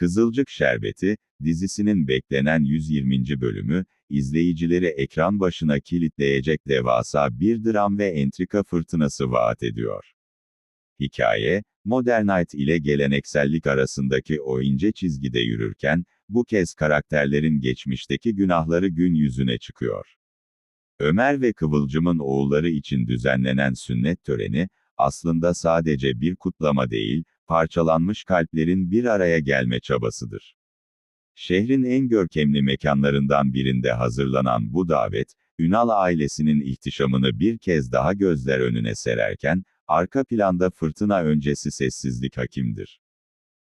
Kızılcık Şerbeti, dizisinin beklenen 120. bölümü, izleyicileri ekran başına kilitleyecek devasa bir dram ve entrika fırtınası vaat ediyor. Hikaye, Modernite ile geleneksellik arasındaki o ince çizgide yürürken, bu kez karakterlerin geçmişteki günahları gün yüzüne çıkıyor. Ömer ve Kıvılcım'ın oğulları için düzenlenen sünnet töreni, aslında sadece bir kutlama değil, parçalanmış kalplerin bir araya gelme çabasıdır. Şehrin en görkemli mekanlarından birinde hazırlanan bu davet, Ünal ailesinin ihtişamını bir kez daha gözler önüne sererken, arka planda fırtına öncesi sessizlik hakimdir.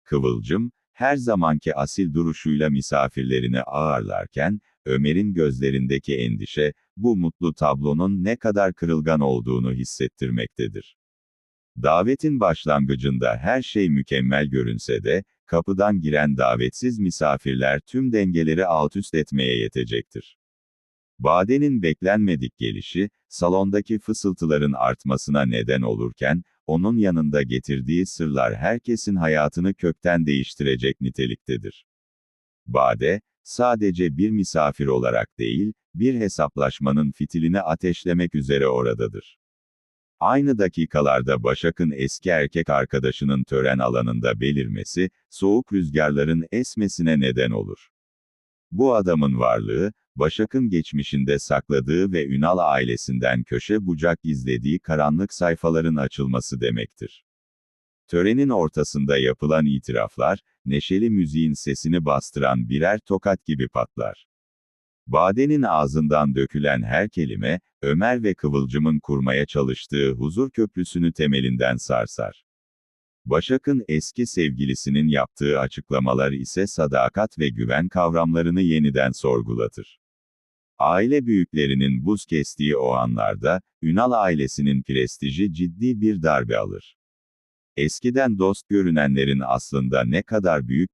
Kıvılcım, her zamanki asil duruşuyla misafirlerini ağırlarken, Ömer'in gözlerindeki endişe, bu mutlu tablonun ne kadar kırılgan olduğunu hissettirmektedir. Davetin başlangıcında her şey mükemmel görünse de, kapıdan giren davetsiz misafirler tüm dengeleri alt üst etmeye yetecektir. Bade'nin beklenmedik gelişi, salondaki fısıltıların artmasına neden olurken, onun yanında getirdiği sırlar herkesin hayatını kökten değiştirecek niteliktedir. Bade, sadece bir misafir olarak değil, bir hesaplaşmanın fitilini ateşlemek üzere oradadır. Aynı dakikalarda Başak'ın eski erkek arkadaşının tören alanında belirmesi, soğuk rüzgarların esmesine neden olur. Bu adamın varlığı, Başak'ın geçmişinde sakladığı ve Ünal ailesinden köşe bucak izlediği karanlık sayfaların açılması demektir. Törenin ortasında yapılan itiraflar, neşeli müziğin sesini bastıran birer tokat gibi patlar. Bade'nin ağzından dökülen her kelime, Ömer ve Kıvılcım'ın kurmaya çalıştığı huzur köprüsünü temelinden sarsar. Başak'ın eski sevgilisinin yaptığı açıklamalar ise sadakat ve güven kavramlarını yeniden sorgulatır. Aile büyüklerinin buz kestiği o anlarda, Ünal ailesinin prestiji ciddi bir darbe alır. Eskiden dost görünenlerin aslında ne kadar büyük